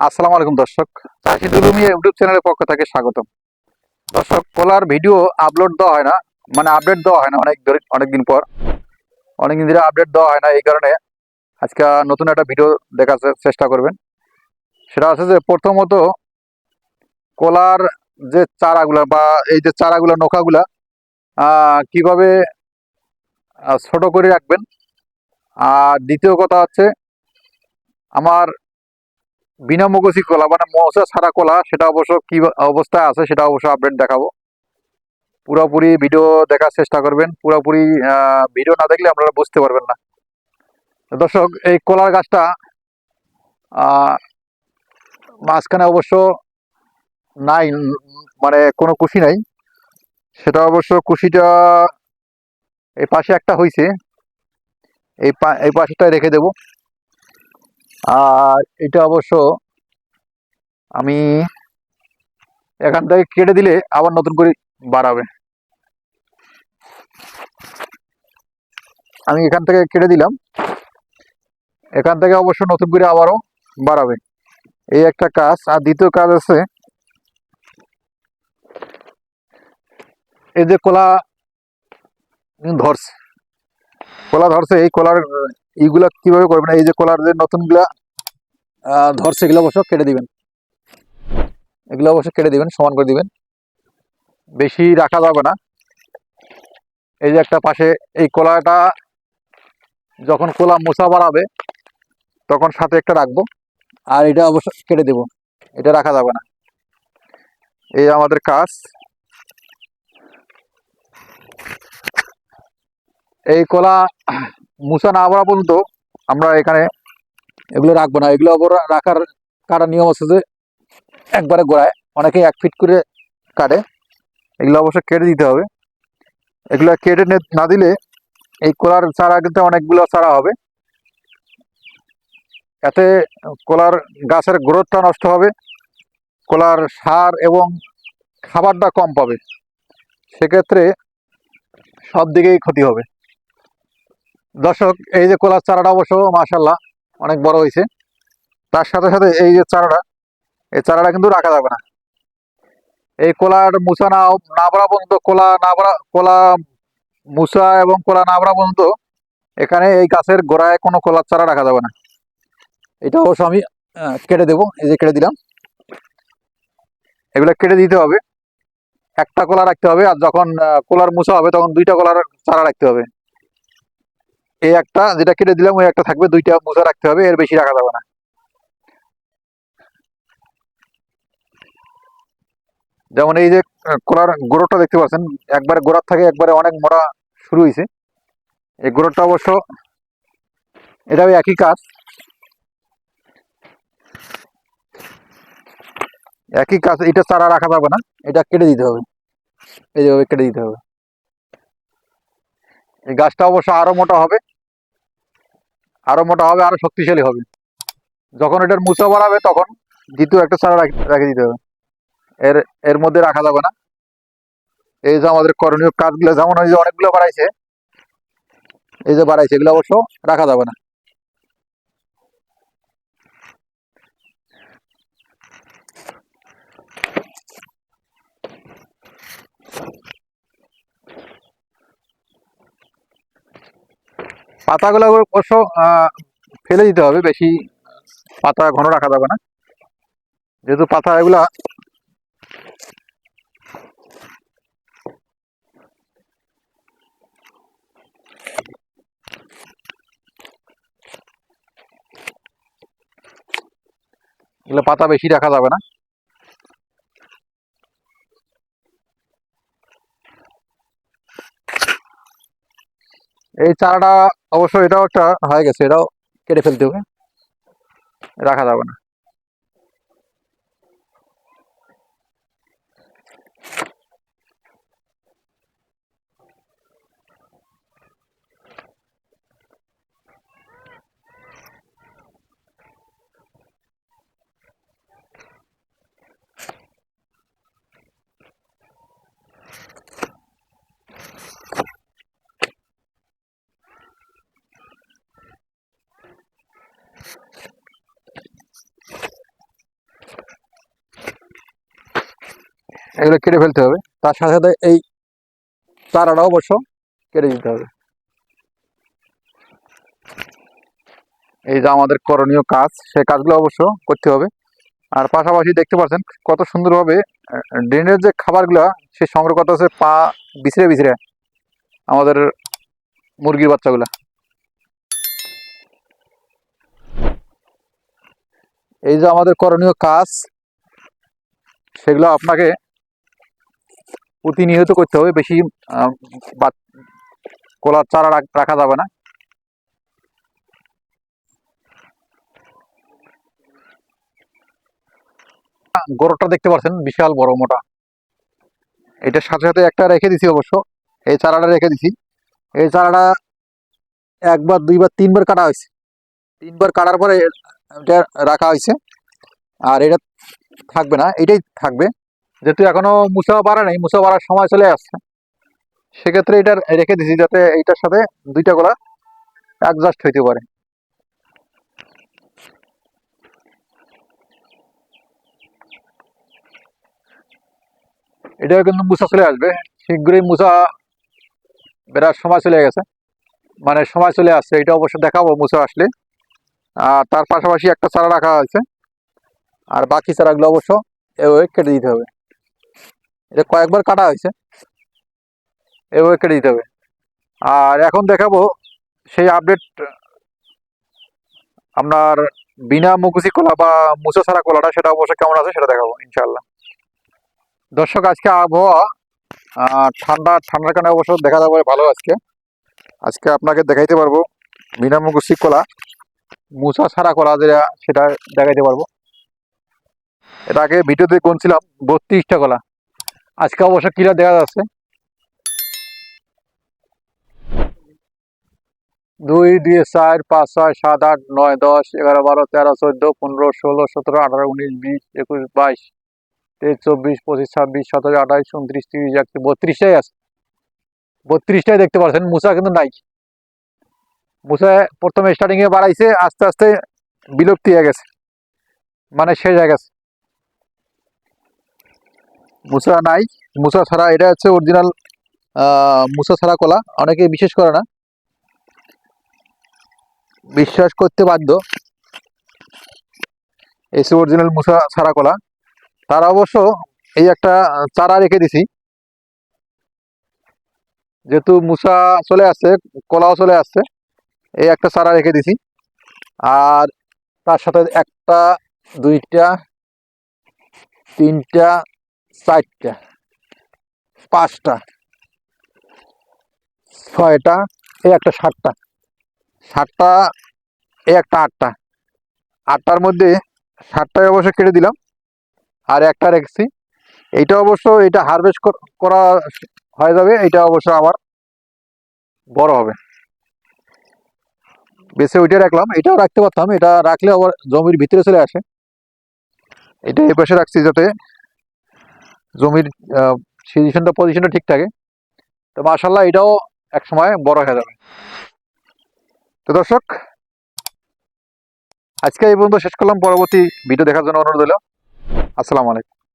আসসালামু আলাইকুম দর্শক। চাষিদুল রুমি ইউটিউব চ্যানেলের পক্ষ থেকে স্বাগতম। দর্শক কলার ভিডিও আপলোড দেওয়া হয় না মানে আপডেট দেওয়া হয় না অনেক অনেকদিন পর। অনেকদিন ধরে আপডেট দেওয়া হয় না, এই কারণে আজকে নতুন একটা ভিডিও দেখার চেষ্টা করবেন। সেটা হচ্ছে যে প্রথমত কলার যে চারাগুলা বা এই যে চারাগুলা, নোকাগুলা কীভাবে ছোট করে রাখবেন। আর দ্বিতীয় কথা হচ্ছে, আমার বিনা মগজি কলা মানে মশা ছাড়া কলা, সেটা অবশ্য কি অবস্থায় আছে সেটা অবশ্য আপডেট দেখাবো। পুরোপুরি ভিডিও দেখার চেষ্টা করবেন। পুরোপুরি ভিডিও না দেখলে আপনারা বুঝতে পারবেন না। দর্শক, এই কলার গাছটা মাঝখানে অবশ্য নাই মানে কোনো কুশি নাই। সেটা অবশ্য কুশিটা এই পাশে একটা হয়েছে এই পা, এই পাশেটাই রেখে দেব। আর এটা অবশ্য আমি এখান থেকে কেটে দিলে আবার নতুন করে বাড়াবে। আমি এখান থেকে কেটে দিলাম। এখান থেকে অবশ্য নতুন করে আবারও বাড়াবে। এই একটা কাজ। আর দ্বিতীয় কাজ আছে, এই যে কলা ধরছে। কলা ধরছে, এই কলার এইগুলা কীভাবে করবেন? এই যে কলার যে নতুনগুলা ধরছে, এগুলো অবশ্য কেটে দিবেন। এগুলো অবশ্য কেটে দিবেন, সমান করে দিবেন। বেশি রাখা যাবে না। এই যে একটা পাশে এই কলাটা যখন কলা মোছা বাড়াবে, তখন সাথে একটা রাখব, আর এটা অবশ্য কেটে দেব। এটা রাখা যাবে না। এই আমাদের কাজ। এই কলা মুছা না বাড়া পর্যন্ত আমরা এখানে এগুলো রাখব না। এগুলো রাখার কাটার নিয়ম আছে যে একবারে গোড়ায় অনেকে এক ফিট করে কাটে। এগুলো অবশ্য কেটে দিতে হবে। এগুলো কেটে না দিলে এই কলার চারা কিন্তু অনেকগুলো চারা হবে। এতে কলার গাছের গ্রোথটা নষ্ট হবে, কলার সার এবং খাবারটা কম পাবে। সেক্ষেত্রে সব দিকেই ক্ষতি হবে। দর্শক, এই যে কলার চারাটা অবশ্য মাশাল্লাহ অনেক বড় হয়েছে। তার সাথে সাথে এই যে চারাটা, এই চারাটা কিন্তু রাখা যাবে না। এই কলার মুসা না বাড়া পর্যন্ত কলা, না বাড়া কলা মুসা এবং কলা না বাড়া পর্যন্ত এখানে এই গাছের গোড়ায় কোনো কলার চারা রাখা যাবে না। এটা অবশ্য আমি কেটে দেবো, এই যে কেটে দিলাম। এগুলো কেটে দিতে হবে। একটা কলা রাখতে হবে আর যখন কলার মুসা হবে তখন দুইটা কলার চারা রাখতে হবে। এই একটা, যেটা কেটে দিলাম, ওই একটা থাকবে, দুইটা মুসা রাখতে হবে, এর বেশি রাখা যাবে না। যেমন এই যে, কলার গোড়টা দেখতে পাচ্ছেন, একবারে গোড়ার থেকে একবারে অনেক মোটা শুরু হয়েছে। এই গোড়টা অবশ্য, এটাও একই কাজ। একই কাজ, এটা চারা রাখা যাবে না, এটা কেটে দিতে হবে। এইভাবে কেটে দিতে হবে। এই গাছটা অবশ্য আরও মোটা হবে। আরও মোটা হবে, আরও শক্তিশালী হবে। যখন এটার মুচা বাড়াবে, তখন দ্বিতীয় একটা রাখ- রেখে দিতে হবে। এর এর মধ্যে রাখা যাবে না। এই যে আমাদের করণীয় কাজগুলো যেমন ওই যে অনেকগুলো বাড়াইছে। এই যে বাড়াইছে, এগুলো অবশ্য রাখা যাবে না। পাতাগুলো অবশ্য ফেলে দিতে হবে, বেশি পাতা ঘন রাখা যাবে না। যেহেতু পাতা এগুলা এগুলো পাতা বেশি রাখা যাবে না। এই চারাটা অবশ্য এটাও একটা হয়ে গেছে এটাও কেটে ফেলতে হবে। রাখা যাবে না। এগুলো কেটে ফেলতে হবে। তার সাথে সাথে এই চারাটাও অবশ্য কেটে দিতে হবে। এই যে আমাদের করণীয় কাজ, সেই কাজগুলো অবশ্য করতে হবে। আর পাশাপাশি দেখতে পাচ্ছেন কত সুন্দরভাবে ড্রেনের যে খাবারগুলো সে সংগ্রহ করতে হচ্ছে পা বিছড়ে বিছড়ে আমাদের মুরগির বাচ্চাগুলা। এই যে আমাদের করণীয় কাজ, সেগুলো আপনাকে প্রতিনিয়ত করতে হবে, বেশি কলার চারা রাখা যাবে না। গরুটা দেখতে পাচ্ছেন, বিশাল বড় মোটা। এটার সাথে সাথে একটা রেখে দিছি অবশ্য, এই চারাটা রেখে দিছি। এই চারাটা একবার, দুইবার, তিনবার কাটা হয়েছে। তিনবার কাটার পরে এটা রাখা হয়েছে, আর এটা থাকবে না, এটাই থাকবে। যেহেতু এখনও মুসা বাড়া নেই মুসা বাড়ার সময় চলে আসছে। সেক্ষেত্রে এটা রেখে দিছি যাতে এইটার সাথে দুইটা গলা অ্যাডজাস্ট হইতে পারে। এটাও কিন্তু মুসা চলে আসবে। শীঘ্রই মুসা বেরার সময় চলে গেছে। মানে সময় চলে আসছে, এটা অবশ্য দেখাবো মুসা আসলে। আর তার পাশাপাশি একটা চারা রাখা হয়েছে। আর বাকি চারাগুলো অবশ্য এভাবে কেটে দিতে হবে। এটা কয়েকবার কাটা হয়েছে। এভাবে কেটে দিতে হবে। আর এখন দেখাবো সেই আপডেট আপনার বিনা মুকুসি কলা বা মুসা ছাড়া কলাটা সেটা অবশ্য কেমন আছে সেটা দেখাবো ইনশাল্লাহ দর্শক, আজকে আবহাওয়া ঠান্ডা, ঠান্ডার কারণে অবশ্য দেখা যাবে ভালো আজকে। আজকে আপনাকে দেখাইতে পারব বিনা মুকুসি কলা, মুসা ছাড়া কলা যেটা, সেটা দেখাইতে পারব। এটা আগে ভিডিওতে গুনছিলাম বত্রিশটা কলা। আজকে অবশ্য কিরা দেখা যাচ্ছে। দুই দুই, চার, পাঁচ, ছয়, সাত, আট, নয়, দশ, এগারো, বারো, তেরো, চোদ্দ, পনেরো, ষোলো, সতেরো, আঠারো, উনিশ, বিশ, একুশ, বাইশ, তেইশ, চব্বিশ, পঁচিশ, ছাব্বিশ, সতেরো, আঠাইশ, উনত্রিশ, তিরিশ, একত্রিশ, বত্রিশটাই আছে। বত্রিশটাই দেখতে পাচ্ছেন, মুসা কিন্তু নাই মুসা প্রথমে স্টার্টিং এ বাড়াইছে, আস্তে আস্তে বিলুপ্তি হয়ে গেছে। মানে শেষ হয়ে গেছে। মুসা নাই। মুসা ছাড়া এটা হচ্ছে অরিজিনাল মুসা ছাড়া কলা। অনেকে বিশেষ করে না। বিশ্বাস করতে বাধ্য। এসে অরিজিনাল মুসা ছাড়া কলা। তার অবশ্য এই একটা চারা রেখে দিছি। যেহেতু মুসা চলে আসছে, কলাও চলে আসছে, এই একটা চারা রেখে দিছি। আর তার সাথে একটা, দুইটা, তিনটা চারটা, পাঁচটা, ছয়টা, এই একটা সাতটা সাতটা, এই একটা আটটা। আটটার মধ্যে সাতটায় অবশ্য কেটে দিলাম, আর একটা রেখেছি। এইটা অবশ্য এটা হারভেস্ট করা হয়ে যাবে এটা অবশ্য আমার বড় হবে। বেছে ওইটা রাখলাম, এটাও রাখতে পারতাম, এটা রাখলে আবার জমির ভিতরে চলে আসে। এটা এই পাশে রাখছি যাতে জমির সিচুয়েশনটা পজিশনটা ঠিক থাকে। তো মাশাল্লাহ এটাও এক সময় বড় হয়ে যাবে। তো দর্শক, আজকে এই পর্যন্ত শেষ করলাম। পরবর্তী ভিডিও দেখার জন্য অনুরোধ হলো আসসালামু আলাইকুম।